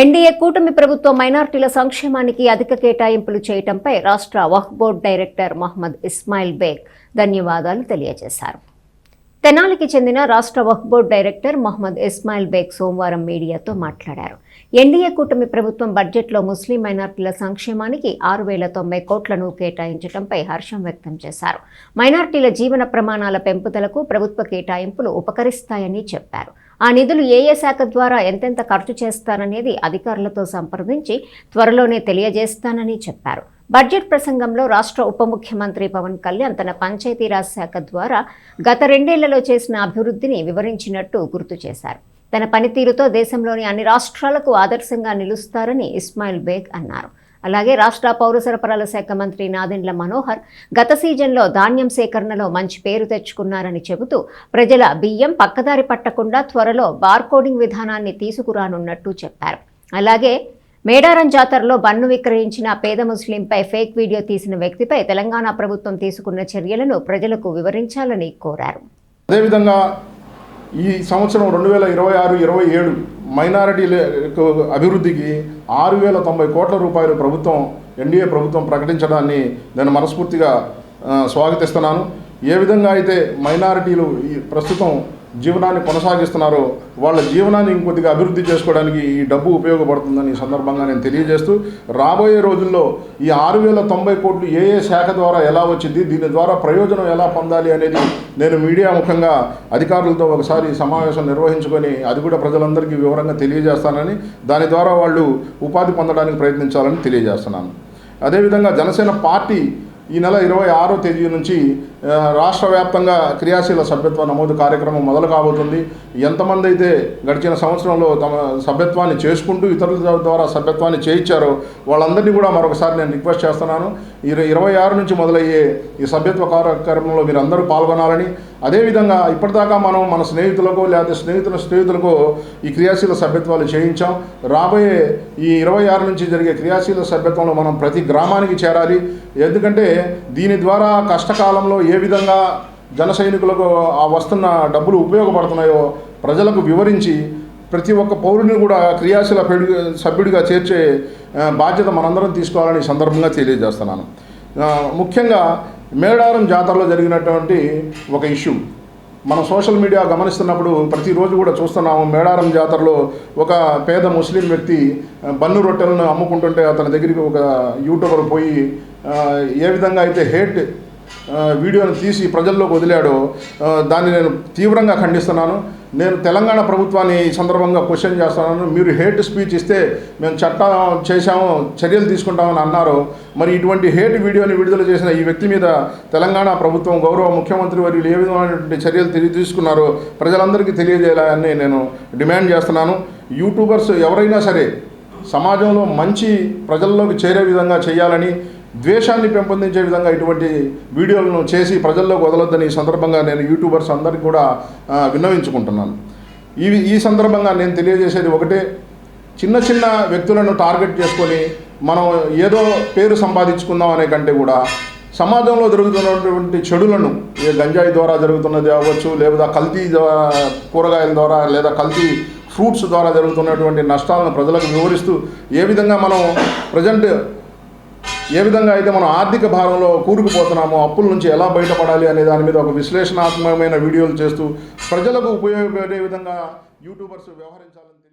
NDA కూటమి ప్రభుత్వం మైనార్టీల సంక్షేమానికి అధిక కేటాయింపులు చేయటంపై రాష్ట్ర వక్ఫ్ బోర్డు డైరెక్టర్ మహ్మద్ ఇస్మాయిల్ బేగ్ ధన్యవాదాలు తెలియజేశారు. తెనాలికి చెందిన రాష్ట్ర వక్ఫ్ బోర్డు డైరెక్టర్ మహమ్మద్ ఇస్మాయిల్ బేగ్ సోమవారం మీడియాతో మాట్లాడారు. ఎన్డీఏ కూటమి ప్రభుత్వం బడ్జెట్లో ముస్లిం మైనార్టీల సంక్షేమానికి ఆరు వేల తొంభై కోట్లను కేటాయించడంపై హర్షం వ్యక్తం చేశారు. మైనార్టీల జీవన ప్రమాణాల పెంపుదలకు ప్రభుత్వ కేటాయింపులు ఉపకరిస్తాయని చెప్పారు. ఆ నిధులు ఏ ఏ శాఖ ద్వారా ఎంతెంత ఖర్చు చేస్తారనేది అధికారులతో సంప్రదించి త్వరలోనే తెలియజేస్తానని చెప్పారు. బడ్జెట్ ప్రసంగంలో రాష్ట్ర ఉప ముఖ్యమంత్రి పవన్ కళ్యాణ్ తన పంచాయతీరాజ్ శాఖ ద్వారా గత రెండేళ్ళలో చేసిన అభివృద్ధిని వివరించినట్టు గుర్తు చేశారు. తన పనితీరుతో దేశంలోని అన్ని రాష్ట్రాలకు ఆదర్శంగా నిలుస్తారని ఇస్మాయిల్ బేగ్ అన్నారు. అలాగే రాష్ట్ర పౌర సరఫరాల శాఖ మంత్రి నాదెండ్ల మనోహర్ గత సీజన్లో ధాన్యం సేకరణలో మంచి పేరు తెచ్చుకున్నారని చెబుతూ ప్రజల బియ్యం పక్కదారి పట్టకుండా త్వరలో బార్కోడింగ్ విధానాన్ని తీసుకురానున్నట్టు చెప్పారు. అలాగే మేడారం జాతరలో బన్ను విక్రయించిన పేద ముస్లింపై ఫేక్ వీడియో తీసిన వ్యక్తిపై తెలంగాణ ప్రభుత్వం తీసుకున్న చర్యలను ప్రజలకు వివరించాలని కోరారు. అదేవిధంగా ఈ సంవత్సరం రెండు వేల ఇరవై ఆరు ఇరవై ఏడు మైనారిటీలకు అభివృద్ధికి ఆరు వేల తొంభై కోట్ల రూపాయలు ప్రభుత్వం ఎన్డీఏ ప్రభుత్వం ప్రకటించడాన్ని నేను మనస్ఫూర్తిగా స్వాగతిస్తున్నాను. ఏ విధంగా అయితే మైనారిటీలు ఈ ప్రస్తుతం జీవనాన్ని కొనసాగిస్తున్నారో. వాళ్ళ జీవనాన్ని ఇంకొద్దిగా అభివృద్ధి చేసుకోవడానికి ఈ డబ్బు ఉపయోగపడుతుందని ఈ సందర్భంగా నేను తెలియజేస్తూ రాబోయే రోజుల్లో ఈ ఆరు వేల తొంభై కోట్లు ఏ ఏ శాఖ ద్వారా ఎలా వచ్చింది దీని ద్వారా ప్రయోజనం ఎలా పొందాలి అనేది నేను మీడియా ముఖంగా అధికారులతో ఒకసారి సమావేశం నిర్వహించుకొని అది కూడా ప్రజలందరికీ వివరంగా తెలియజేస్తానని దాని ద్వారా వాళ్ళు ఉపాధి పొందడానికి ప్రయత్నించాలని తెలియజేస్తున్నాను. అదేవిధంగా జనసేన పార్టీ ఈ నెల ఇరవై ఆరో తేదీ నుంచి రాష్ట్ర వ్యాప్తంగా క్రియాశీల సభ్యత్వ నమోదు కార్యక్రమం మొదలు కాబోతుంది. ఎంతమంది అయితే గడిచిన సంవత్సరంలో తమ సభ్యత్వాన్ని చేసుకుంటూ ఇతరుల ద్వారా సభ్యత్వాన్ని చేయించారో వాళ్ళందరినీ కూడా మరొకసారి నేను రిక్వెస్ట్ చేస్తున్నాను. ఇరవై ఇరవై ఆరు నుంచి మొదలయ్యే ఈ సభ్యత్వ కార్యక్రమంలో మీరు అందరూ పాల్గొనాలని. అదేవిధంగా ఇప్పటిదాకా మనం మన స్నేహితులకు లేకపోతే స్నేహితుల స్నేహితులకు ఈ క్రియాశీల సభ్యత్వాలు చేయించాం. రాబోయే ఈ ఇరవై ఆరు నుంచి జరిగే క్రియాశీల సభ్యత్వంలో మనం ప్రతి గ్రామానికి చేరాలి. ఎందుకంటే దీని ద్వారా కష్టకాలంలో ఏ విధంగా జన సైనికులకు ఆ వస్తున్న డబ్బులు ఉపయోగపడుతున్నాయో ప్రజలకు వివరించి ప్రతి ఒక్క పౌరుని కూడా క్రియాశీల సభ్యుడిగా చేర్చే బాధ్యత మనందరం తీసుకోవాలని సందర్భంగా తెలియజేస్తున్నాను. ముఖ్యంగా మేడారం జాతరలో జరిగినటువంటి ఒక ఇష్యూ. మనం సోషల్ మీడియా గమనిస్తున్నప్పుడు ప్రతిరోజు కూడా చూస్తున్నాము మేడారం జాతరలో ఒక పేద ముస్లిం వ్యక్తి బన్ను రొట్టెలను అమ్ముకుంటుంటే అతని దగ్గరికి ఒక యూట్యూబర్ పోయి ఏ విధంగా అయితే హేట్ వీడియోను తీసి ప్రజల్లోకి వదిలాడో దాన్ని నేను తీవ్రంగా ఖండిస్తున్నాను. నేను తెలంగాణ ప్రభుత్వాన్ని ఈ సందర్భంగా క్వశ్చన్ చేస్తున్నాను. మీరు హేట్ స్పీచ్ ఇస్తే మేము చట్టం చేశాము చర్యలు తీసుకుంటామని అన్నారు. మరి ఇటువంటి హేట్ వీడియోని విడుదల చేసిన ఈ వ్యక్తి మీద తెలంగాణ ప్రభుత్వం గౌరవ ముఖ్యమంత్రి వర్యులు ఏ విధమైనటువంటి చర్యలు తీసుకున్నారో ప్రజలందరికీ తెలియజేయాలని నేను డిమాండ్ చేస్తున్నాను. యూట్యూబర్స్ ఎవరైనా సరే సమాజంలో మంచి ప్రజల్లోకి చేరే విధంగా చేయాలని ద్వేషాన్ని పెంపొందించే విధంగా ఇటువంటి వీడియోలను చేసి ప్రజల్లోకి వదలొద్దని ఈ సందర్భంగా నేను యూట్యూబర్స్ అందరికీ కూడా విన్నవించుకుంటున్నాను. ఇవి ఈ సందర్భంగా నేను తెలియజేసేది ఒకటే. చిన్న చిన్న వ్యక్తులను టార్గెట్ చేసుకొని మనం ఏదో పేరు సంపాదించుకుందాం అనే కంటే కూడా సమాజంలో జరుగుతున్నటువంటి చెడులను ఏ గంజాయి ద్వారా జరుగుతున్నది అవ్వచ్చు లేదా కల్తీ కూరగాయల ద్వారా లేదా కల్తీ ఫ్రూట్స్ ద్వారా జరుగుతున్నటువంటి నష్టాలను ప్రజలకు వివరిస్తూ ఏ విధంగా మనం ప్రజెంట్ ఏ విధంగా అయితే మనం ఆర్థిక భారంలో కూరుకుపోతున్నామో అప్పుల నుంచి ఎలా బయటపడాలి అనే దాని మీద ఒక విశ్లేషణాత్మకమైన వీడియోలు చేస్తూ ప్రజలకు ఉపయోగపడే విధంగా యూట్యూబర్స్ వ్యవహరించాలని